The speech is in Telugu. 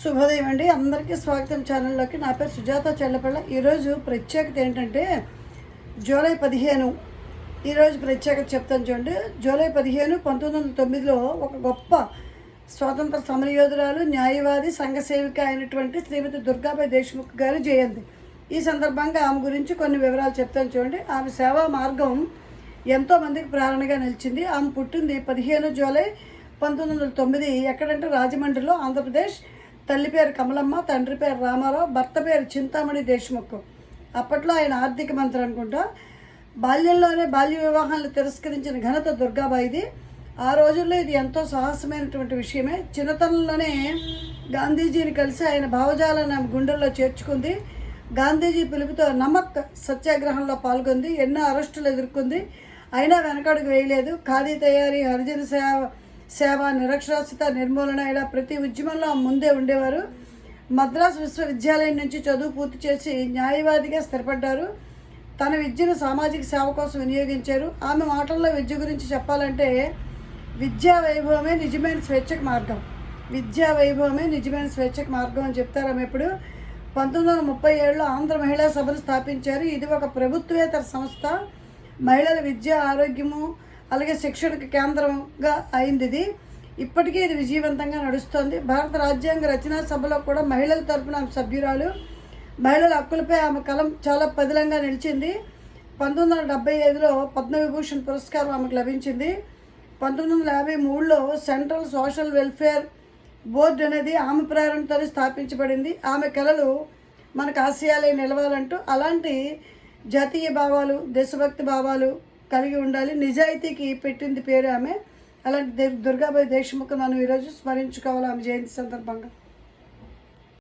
శుభోదయం అండి. అందరికీ స్వాగతం ఛానల్లోకి. నా పేరు సుజాత చెల్లపల్ల. ఈరోజు ప్రత్యేకత ఏంటంటే జూలై పదిహేను. ఈరోజు ప్రత్యేకత చెప్తాను చూడండి. జూలై పదిహేను పంతొమ్మిది వందల తొమ్మిదిలో ఒక గొప్ప స్వాతంత్ర సమరయోధురాలు న్యాయవాది సంఘ సేవిక అయినటువంటి శ్రీమతి దుర్గాబాయి దేశ్ముఖ్ గారి జయంతి. ఈ సందర్భంగా ఆమె గురించి కొన్ని వివరాలు చెప్తాను చూడండి. ఆమె సేవా మార్గం ఎంతోమందికి ప్రేరణగా నిలిచింది. ఆమె పుట్టింది పదిహేను జూలై పంతొమ్మిది వందల తొమ్మిది. ఎక్కడంటే రాజమండ్రిలో ఆంధ్రప్రదేశ్. తల్లి పేరు కమలమ్మ తండ్రి పేరు రామారావు భర్త పేరు చింతామణి దేశ్ముఖ్. అప్పట్లో ఆయన ఆర్థిక మంత్రి అనుకుంటా. బాల్యంలోనే బాల్య వివాహాలను తిరస్కరించిన ఘనత దుర్గాబాయిది. ఆ రోజుల్లో ఇది ఎంతో సాహసమైనటువంటి విషయమే. చిన్నతనంలోనే గాంధీజీని కలిసి ఆయన భావజాలను ఆమె గుండెల్లో చేర్చుకుంది. గాంధీజీ పిలుపుతో నమక్ సత్యాగ్రహంలో పాల్గొంది. ఎన్నో అరెస్టులు ఎదుర్కొంది. అయినా వెనకడుగు వేయలేదు. ఖాదీ తయారీ హరిజన సేవ సేవ నిరక్షరాస్యత నిర్మూలన ఇలా ప్రతి ఉద్యమంలో ఆమె ముందే ఉండేవారు. మద్రాసు విశ్వవిద్యాలయం నుంచి చదువు పూర్తి చేసి న్యాయవాదిగా స్థిరపడ్డారు. తన విద్యను సామాజిక సేవ కోసం వినియోగించారు. ఆమె మాటల్లో విద్య గురించి చెప్పాలంటే విద్యా వైభవమే నిజమైన స్వేచ్ఛకు మార్గం. విద్యా వైభవమే నిజమైన స్వేచ్ఛకు మార్గం అని చెప్తారు ఆమె ఇప్పుడు. పంతొమ్మిది వందల ముప్పై ఏడులో ఆంధ్ర మహిళా సభను స్థాపించారు. ఇది ఒక ప్రభుత్వేతర సంస్థ. మహిళల విద్య ఆరోగ్యము అలాగే శిక్షణకు కేంద్రంగా అయింది ఇది. ఇప్పటికీ ఇది విజయవంతంగా నడుస్తోంది. భారత రాజ్యాంగ రచనా సభలో కూడా మహిళల తరపున ఆమె సభ్యురాలు. మహిళల హక్కులపై ఆమె కలం చాలా పదిలంగా నిలిచింది. పంతొమ్మిది వందల డెబ్బై ఐదులో పద్మవిభూషణ్ పురస్కారం ఆమెకు లభించింది. పంతొమ్మిది వందల యాభై మూడులో సెంట్రల్ సోషల్ వెల్ఫేర్ బోర్డు అనేది ఆమె ప్రేరణతో స్థాపించబడింది. ఆమె కళలు మనకు ఆశయాలై నిలవాలంటూ అలాంటి జాతీయ భావాలు దేశభక్తి భావాలు కలిగి ఉండాలి. నిజాయితీకి పెట్టింది పేరు ఆమె. అలాంటి దుర్గాబాయి దేశముఖ్ మనం ఈరోజు స్మరించుకోవాలి ఆమె జయంతి సందర్భంగా.